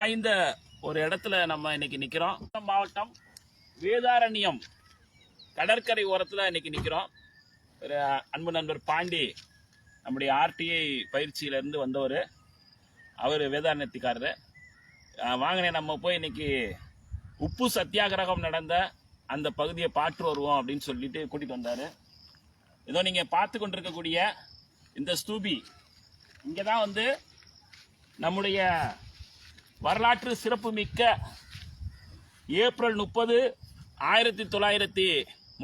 வாய்ந்த ஒரு இடத்துல நம்ம இன்னைக்கு நிற்கிறோம் மாவட்டம் வேதாரண்யம் கடற்கரை ஓரத்தில் இன்னைக்கு நிற்கிறோம் ஒரு அன்பு நண்பர் பாண்டி நம்முடைய ஆர்டிஐ பயிற்சியிலேருந்து வந்தவர். அவர் வேதாரண்யத்துக்காரர். வாங்கினே நம்ம போய் இன்னைக்கு உப்பு சத்தியாகிரகம் நடந்த அந்த பகுதியை பாற்று வருவோம் அப்படின்னு சொல்லிட்டு கூட்டிகிட்டு வந்தார். ஏதோ நீங்கள் பார்த்து கொண்டிருக்கக்கூடிய இந்த ஸ்தூபி இங்கே தான் வந்து நம்முடைய வரலாற்று சிறப்புமிக்க ஏப்ரல் முப்பது ஆயிரத்தி தொள்ளாயிரத்தி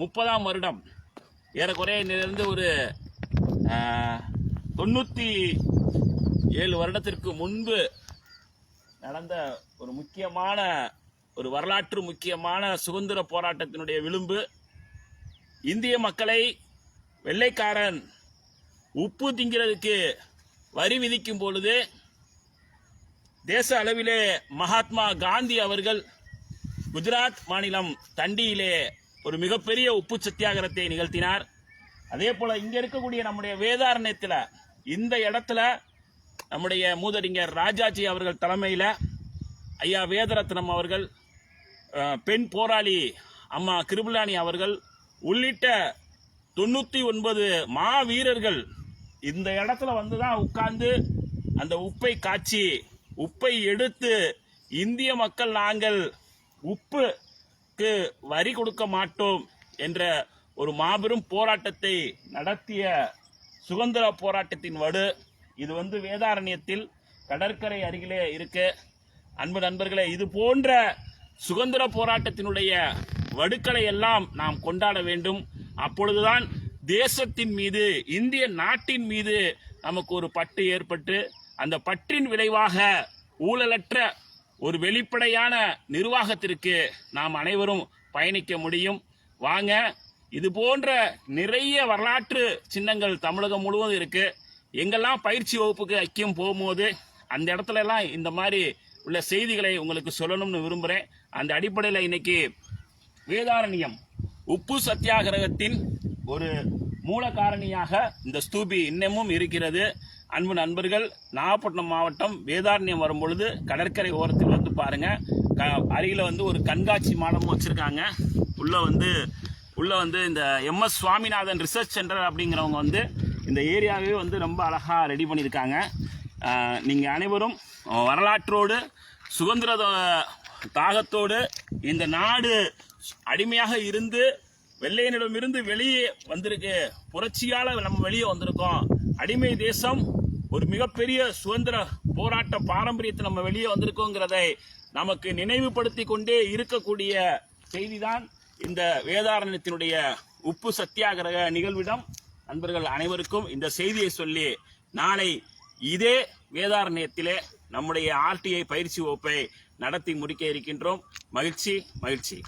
முப்பதாம் வருடம். ஏறக்குறைய இருந்து ஒரு தொண்ணூற்றி ஏழு வருடத்திற்கு முன்பு நடந்த ஒரு முக்கியமான ஒரு வரலாற்று முக்கியமான சுதந்திர போராட்டத்தினுடைய விளிம்பு. இந்திய மக்களை வெள்ளைக்காரன் உப்பு திங்கிறதுக்கு வரி விதிக்கும் பொழுது தேச அளவிலே மகாத்மா காந்தி அவர்கள் குஜராத் மாநிலம் தண்டியிலே ஒரு மிகப்பெரிய உப்பு சத்தியாகிரத்தை நிகழ்த்தினார். அதே போல இங்க இருக்கக்கூடிய நம்முடைய வேதாரண்யத்தில் இந்த இடத்துல நம்முடைய மூதறிஞர் ராஜாஜி அவர்கள் தலைமையில் ஐயா வேதரத்னம் அவர்கள் பெண் போராளி அம்மா கிருபலானி அவர்கள் உள்ளிட்ட தொண்ணூற்றி ஒன்பது மாவீரர்கள் இந்த இடத்துல வந்து தான் உட்கார்ந்து அந்த உப்பை காய்ச்சி உப்பை எடுத்து இந்திய மக்கள் நாங்கள் உப்புக்கு வரி கொடுக்க மாட்டோம் என்ற ஒரு மாபெரும் போராட்டத்தை நடத்திய சுதந்திர போராட்டத்தின் வடு இது வந்து வேதாரண்யத்தில் கடற்கரை அருகிலே இருக்கு. அன்பு நண்பர்களே இது போன்ற சுதந்திர போராட்டத்தினுடைய வடுக்களை எல்லாம் நாம் கொண்டாட வேண்டும். அப்பொழுதுதான் தேசத்தின் மீது இந்திய நாட்டின் மீது நமக்கு ஒரு பட்டு ஏற்பட்டு அந்த பற்றின் விளைவாக ஊழலற்ற ஒரு வெளிப்படையான நிர்வாகத்திற்கு நாம் அனைவரும் பயணிக்க முடியும். வாங்க இது போன்ற நிறைய வரலாற்று சின்னங்கள் தமிழகம் முழுவதும் இருக்கு. எங்கெல்லாம் பயிற்சி வகுப்புக்கு ஐக்கியம் போகும்போது அந்த இடத்துல எல்லாம் இந்த மாதிரி உள்ள செய்திகளை உங்களுக்கு சொல்லணும்னு விரும்புகிறேன் அந்த அடிப்படையில் இன்னைக்கு வேதாரண்யம் உப்பு சத்தியாகிரகத்தின் ஒரு மூல காரணியாக இந்த ஸ்தூபி இன்னமும் இருக்கிறது. அன்பு நண்பர்கள் நாகப்பட்டினம் மாவட்டம் வேதாரண்யம் வரும்பொழுது கடற்கரை ஓரத்தில் வந்து பாருங்கள் க- அருகில் வந்து ஒரு கண்காட்சி மாடமும் வச்சுருக்காங்க. உள்ளே வந்து உள்ளே வந்து இந்த எம்எஸ் சுவாமிநாதன் ரிசர்ச் சென்டர் அப்படிங்கிறவங்க வந்து இந்த ஏரியாவே வந்து ரொம்ப அழகாக ரெடி பண்ணியிருக்காங்க. நீங்கள் அனைவரும் வரலாற்றோடு சுதந்திர தாகத்தோடு இந்த நாடு அடிமையாக இருந்து வெள்ளையனிடமிருந்து வெளியே வந்திருக்கு. புரட்சியால் நம்ம வெளியே வந்திருக்கோம். அடிமை தேசம் ஒரு மிகப்பெரிய சுதந்திர போராட்ட பாரம்பரியத்தை நம்ம வெளியே வந்திருக்கோங்கிறதை நமக்கு நினைவுபடுத்தி கொண்டே இருக்கக்கூடிய செய்திதான் இந்த வேதாரண்யத்தினுடைய உப்பு சத்தியாகிரக நிகழ்விடம். நண்பர்கள் அனைவருக்கும் இந்த செய்தியை சொல்லி நாளை இதே வேதாரண்யத்திலே நம்முடைய ஆர்டிஐ பயிற்சி வகுப்பை நடத்தி முடிக்க இருக்கின்றோம். மகிழ்ச்சி மகிழ்ச்சி.